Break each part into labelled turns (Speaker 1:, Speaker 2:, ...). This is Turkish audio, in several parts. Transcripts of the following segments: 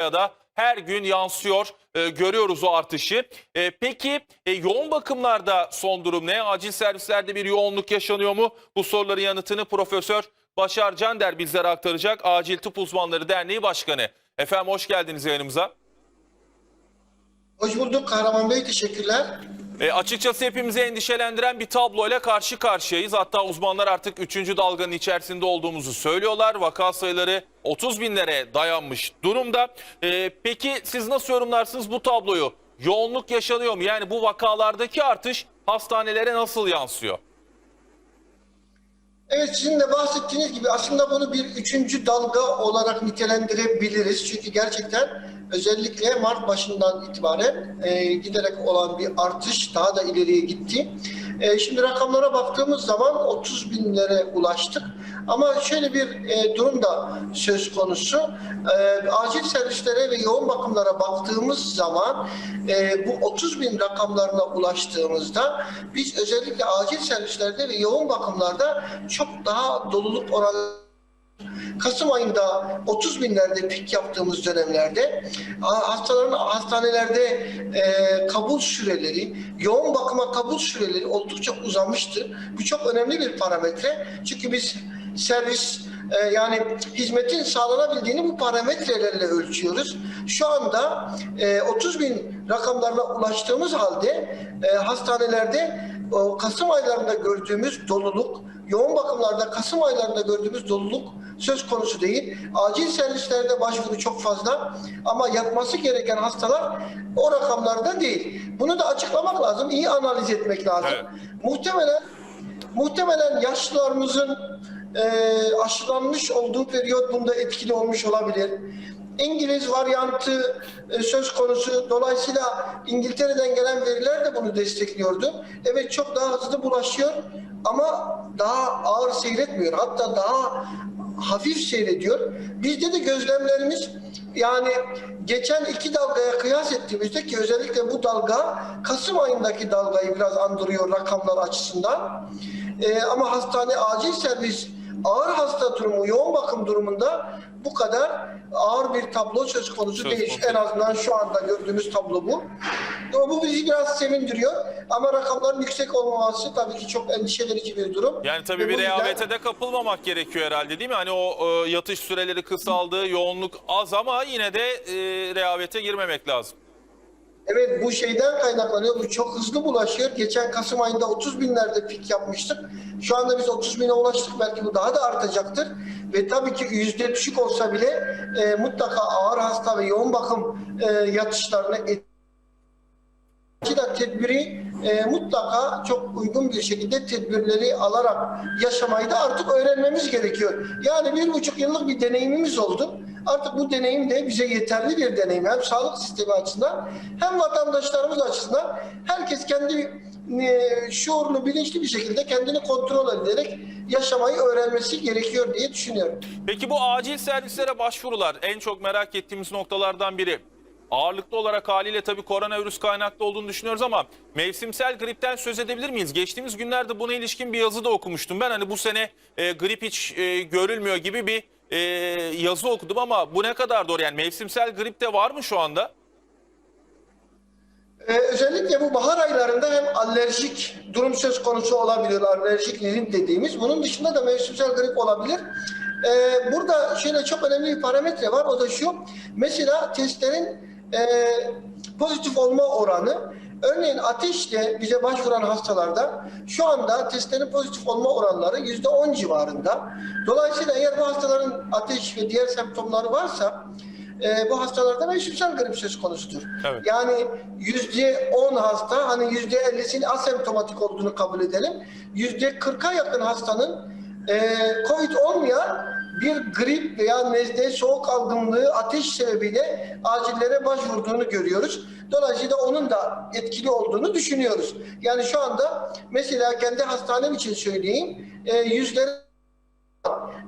Speaker 1: da her gün yansıyor. E, görüyoruz o artışı. E, peki e, yoğun bakımlarda son durum ne? Acil servislerde bir yoğunluk yaşanıyor mu? Bu soruların yanıtını Profesör Başar Cander bizlere aktaracak. Acil Tıp Uzmanları Derneği Başkanı. Efendim hoş geldiniz yayınımıza.
Speaker 2: Hoş bulduk Kahraman Bey, teşekkürler.
Speaker 1: E, açıkçası hepimizi endişelendiren bir tabloyla karşı karşıyayız. Hatta uzmanlar artık 3. dalganın içerisinde olduğumuzu söylüyorlar. Vaka sayıları 30 binlere dayanmış durumda. E, peki siz nasıl yorumlarsınız bu tabloyu? Yoğunluk yaşanıyor mu? Yani bu vakalardaki artış hastanelere nasıl yansıyor?
Speaker 2: Evet sizin de bahsettiğiniz gibi aslında bunu bir üçüncü dalga olarak nitelendirebiliriz. Çünkü gerçekten özellikle Mart başından itibaren e, giderek olan bir artış daha da ileriye gitti. E, şimdi rakamlara baktığımız zaman 30 binlere ulaştık. Ama şöyle bir e, durum da söz konusu. E, acil servislere ve yoğun bakımlara baktığımız zaman e, bu 30 bin rakamlarına ulaştığımızda biz özellikle acil servislerde ve yoğun bakımlarda çok daha doluluk oranı Kasım ayında 30 binlerde pik yaptığımız dönemlerde hastaların hastanelerde e, kabul süreleri, yoğun bakıma kabul süreleri oldukça uzamıştı. Bu çok önemli bir parametre. Çünkü biz servis e, yani hizmetin sağlanabildiğini bu parametrelerle ölçüyoruz. Şu anda e, 30 bin rakamlarına ulaştığımız halde e, hastanelerde o Kasım aylarında gördüğümüz doluluk, yoğun bakımlarda Kasım aylarında gördüğümüz doluluk söz konusu değil. Acil servislerde başvuru çok fazla ama yatması gereken hastalar o rakamlarda değil. Bunu da açıklamak lazım, iyi analiz etmek lazım.
Speaker 1: Evet.
Speaker 2: Muhtemelen muhtemelen yaşlılarımızın e, aşılanmış olduğu periyot bunda etkili olmuş olabilir. İngiliz varyantı e, söz konusu. Dolayısıyla İngiltere'den gelen veriler de bunu destekliyordu. Evet çok daha hızlı bulaşıyor ama daha ağır seyretmiyor. Hatta daha hafif seyrediyor. Bizde de gözlemlerimiz yani geçen iki dalgaya kıyas ettiğimizde ki özellikle bu dalga Kasım ayındaki dalgayı biraz andırıyor rakamlar açısından. Ee, ama hastane acil servis ağır hasta durumu, yoğun bakım durumunda bu kadar ağır bir tablo söz konusu
Speaker 1: Söz
Speaker 2: değil.
Speaker 1: konusu.
Speaker 2: En azından şu anda gördüğümüz tablo bu. Ama bu bizi biraz sevindiriyor. Ama rakamların yüksek olmaması tabii ki çok endişe verici bir durum.
Speaker 1: Yani tabii
Speaker 2: Ve
Speaker 1: bir
Speaker 2: yüzden-
Speaker 1: rehavete de kapılmamak gerekiyor herhalde değil mi? Hani o e, yatış süreleri kısaldı, yoğunluk az ama yine de e, rehavete girmemek lazım.
Speaker 2: Evet bu şeyden kaynaklanıyor. Bu çok hızlı bulaşıyor. Geçen Kasım ayında 30 binlerde pik yapmıştık. Şu anda biz 30 bine ulaştık. Belki bu daha da artacaktır. Ve tabii ki yüzde düşük olsa bile e, mutlaka ağır hasta ve yoğun bakım e, yatışlarına et da tedbiri e, mutlaka çok uygun bir şekilde tedbirleri alarak yaşamayı da artık öğrenmemiz gerekiyor. Yani bir buçuk yıllık bir deneyimimiz oldu. Artık bu deneyim de bize yeterli bir deneyim. Hem sağlık sistemi açısından hem vatandaşlarımız açısından herkes kendi e, şuurlu, bilinçli bir şekilde kendini kontrol ederek yaşamayı öğrenmesi gerekiyor diye düşünüyorum.
Speaker 1: Peki bu acil servislere başvurular en çok merak ettiğimiz noktalardan biri. Ağırlıklı olarak haliyle tabii koronavirüs kaynaklı olduğunu düşünüyoruz ama mevsimsel gripten söz edebilir miyiz? Geçtiğimiz günlerde buna ilişkin bir yazı da okumuştum. Ben hani bu sene e, grip hiç e, görülmüyor gibi bir e, yazı okudum ama bu ne kadar doğru? Yani mevsimsel grip de var mı şu anda?
Speaker 2: Ee, özellikle bu bahar aylarında hem alerjik durum söz konusu olabilir, alerjik rizm dediğimiz. Bunun dışında da mevsimsel grip olabilir. Ee, burada şöyle çok önemli bir parametre var, o da şu. Mesela testlerin e, pozitif olma oranı, örneğin ateşle bize başvuran hastalarda şu anda testlerin pozitif olma oranları yüzde on civarında. Dolayısıyla eğer bu hastaların ateş ve diğer semptomları varsa e, bu hastalarda mevsimsel grip söz konusudur.
Speaker 1: Evet.
Speaker 2: Yani yüzde on hasta, hani yüzde ellisinin asemptomatik olduğunu kabul edelim. Yüzde kırka yakın hastanın e, COVID olmayan bir grip veya nezle, soğuk algınlığı, ateş sebebiyle acillere başvurduğunu görüyoruz. Dolayısıyla onun da etkili olduğunu düşünüyoruz. Yani şu anda mesela kendi hastanem için söyleyeyim, e, yüzleri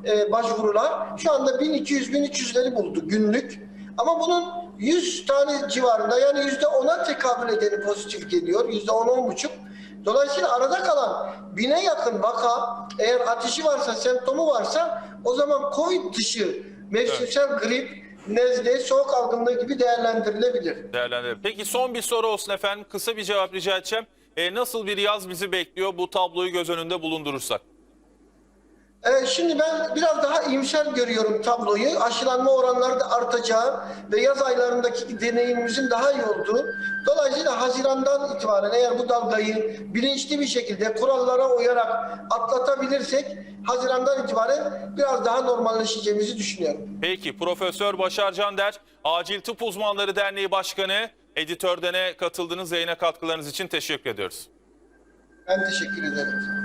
Speaker 2: e, başvurular şu anda 1200-1300'leri buldu günlük. Ama bunun 100 tane civarında yani yüzde ona tekabül edeni pozitif geliyor. Yüzde on, on buçuk. Dolayısıyla arada kalan bine yakın vaka eğer ateşi varsa, semptomu varsa o zaman COVID dışı mevsimsel grip nezle, soğuk algınlığı gibi değerlendirilebilir.
Speaker 1: Değerlendirelim. Peki son bir soru olsun efendim. Kısa bir cevap rica edeceğim. E, nasıl bir yaz bizi bekliyor bu tabloyu göz önünde bulundurursak?
Speaker 2: Evet, şimdi ben biraz daha iyimser görüyorum tabloyu. Aşılanma oranları da artacağı ve yaz aylarındaki deneyimimizin daha iyi olduğu. Dolayısıyla Haziran'dan itibaren eğer bu dalgayı bilinçli bir şekilde kurallara uyarak atlatabilirsek Haziran'dan itibaren biraz daha normalleşeceğimizi düşünüyorum.
Speaker 1: Peki Profesör Başar Cander, Acil Tıp Uzmanları Derneği Başkanı, editör dene katıldığınız yayına katkılarınız için teşekkür ediyoruz.
Speaker 2: Ben teşekkür ederim.